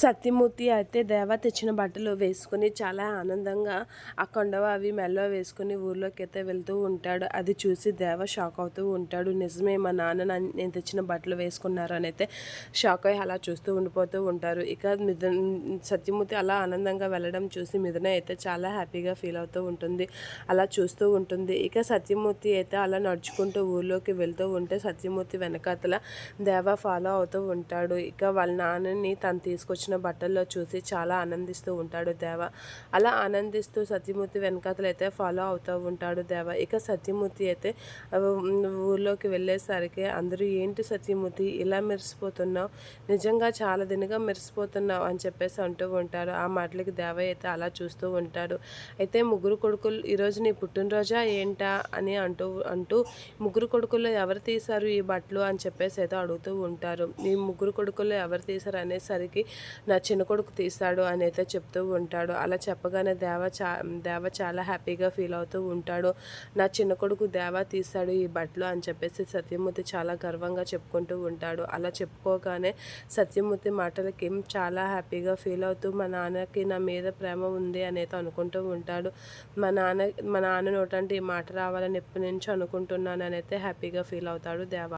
సత్యమూర్తి అయితే దేవ తెచ్చిన బట్టలు వేసుకుని చాలా ఆనందంగా ఆ కొండవ అవి మెల్లో వేసుకుని ఊర్లోకి అయితే వెళ్తూ ఉంటాడు. అది చూసి దేవ షాక్ అవుతూ ఉంటాడు. నిజమే మా నాన్న నేను తెచ్చిన బట్టలు వేసుకున్నారు అని అయితే షాక్ అయ్యి అలా చూస్తూ ఉండిపోతూ ఉంటారు. ఇక మిథున సత్యమూర్తి అలా ఆనందంగా వెళ్ళడం చూసి మిథున అయితే చాలా హ్యాపీగా ఫీల్ అవుతూ ఉంటుంది. అలా చూస్తూ ఉంటుంది. ఇక సత్యమూర్తి అయితే అలా నడుచుకుంటూ ఊర్లోకి వెళ్తూ ఉంటే సత్యమూర్తి వెనకాతల దేవ ఫాలో అవుతూ ఉంటాడు. ఇక వాళ్ళ నాన్నని తను తీసుకొచ్చిన బట్టల్లో చూసి చాలా ఆనందిస్తూ ఉంటాడు దేవ. అలా ఆనందిస్తూ సత్యమూర్తి వెనకాతలైతే అయితే ఫాలో అవుతూ ఉంటాడు దేవ. ఇక సత్యమూర్తి అయితే ఊళ్ళోకి ఊర్లోకి వెళ్ళేసరికి అందరూ ఏంటి సత్యమూర్తి? ఇలా మెరిసిపోతున్నావు. నిజంగా చాలా దినగా మెరిసిపోతున్నావు అని చెప్పేసి అంటూ ఉంటారు ఆ మాటలకి దేవ అయితే అలా చూస్తూ ఉంటాడు. అయితే ముగ్గురు కొడుకులు ఈరోజు నీ పుట్టినరోజా ఏంటా? అని అంటూ అంటూ ముగ్గురు కొడుకుల్లో ఎవరు తీశారు ఈ బట్టలు? అని చెప్పేసి అయితే అడుగుతూ ఉంటారు. ఈ ముగ్గురు కొడుకుల్లో ఎవరు తీశారు అనేసరికి నా చిన్న కొడుకు తీశాడు అని అయితే చెప్తూ ఉంటాడు. అలా చెప్పగానే దేవ చా దేవ చాలా హ్యాపీగా ఫీల్ అవుతూ ఉంటాడు. నా చిన్న కొడుకు దేవ తీశాడు ఈ బట్టలు అని చెప్పేసి సత్యమూర్తి చాలా గర్వంగా చెప్పుకుంటూ ఉంటాడు. అలా చెప్పుకోగానే సత్యమూర్తి మాటలకి చాలా హ్యాపీగా ఫీల్ అవుతూ మా నాన్నకి నా మీద ప్రేమ ఉంది అని అయితే అనుకుంటూ ఉంటాడు. మా నాన్న మా నాన్న నోటంటే ఈ మాట రావాలని ఎప్పటి నుంచో అనుకుంటున్నాను అని అయితే హ్యాపీగా ఫీల్ అవుతాడు దేవ.